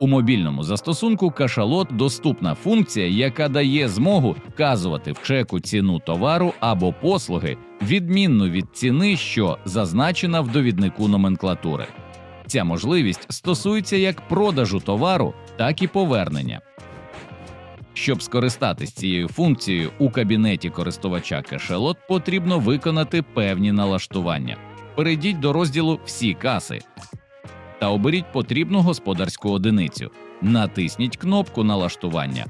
У мобільному застосунку кашалот доступна функція, яка дає змогу вказувати в чеку ціну товару або послуги відмінну від ціни, що зазначена в довіднику номенклатури. Ця можливість стосується як продажу товару, так і повернення. Щоб скористатись цією функцією у кабінеті користувача кешелот, потрібно виконати певні налаштування. Перейдіть до розділу Всі каси та оберіть потрібну господарську одиницю. Натисніть кнопку налаштування.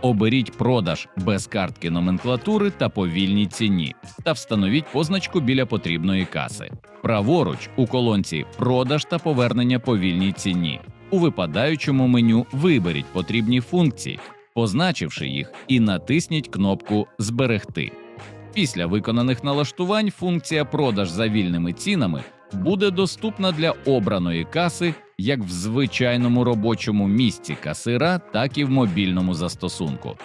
Оберіть продаж без картки номенклатури та по вільній ціні та встановіть позначку біля потрібної каси. Праворуч у колонці Продаж та повернення по вільній ціні. У випадаючому меню виберіть потрібні функції, позначивши їх, і натисніть кнопку Зберегти. Після виконаних налаштувань функція продаж за вільними цінами буде доступна для обраної каси як в звичайному робочому місці касира, так і в мобільному застосунку.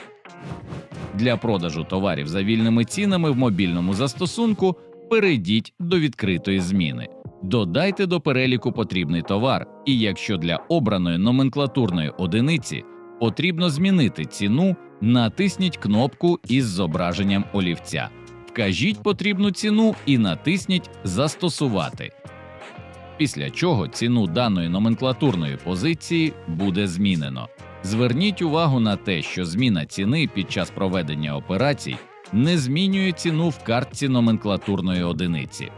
Для продажу товарів за вільними цінами в мобільному застосунку перейдіть до відкритої зміни. Додайте до переліку потрібний товар, і якщо для обраної номенклатурної одиниці потрібно змінити ціну, натисніть кнопку із зображенням олівця. Вкажіть потрібну ціну і натисніть Застосувати. Після чого ціну даної номенклатурної позиції буде змінено. Зверніть увагу на те, що зміна ціни під час проведення операцій не змінює ціну в картці номенклатурної одиниці.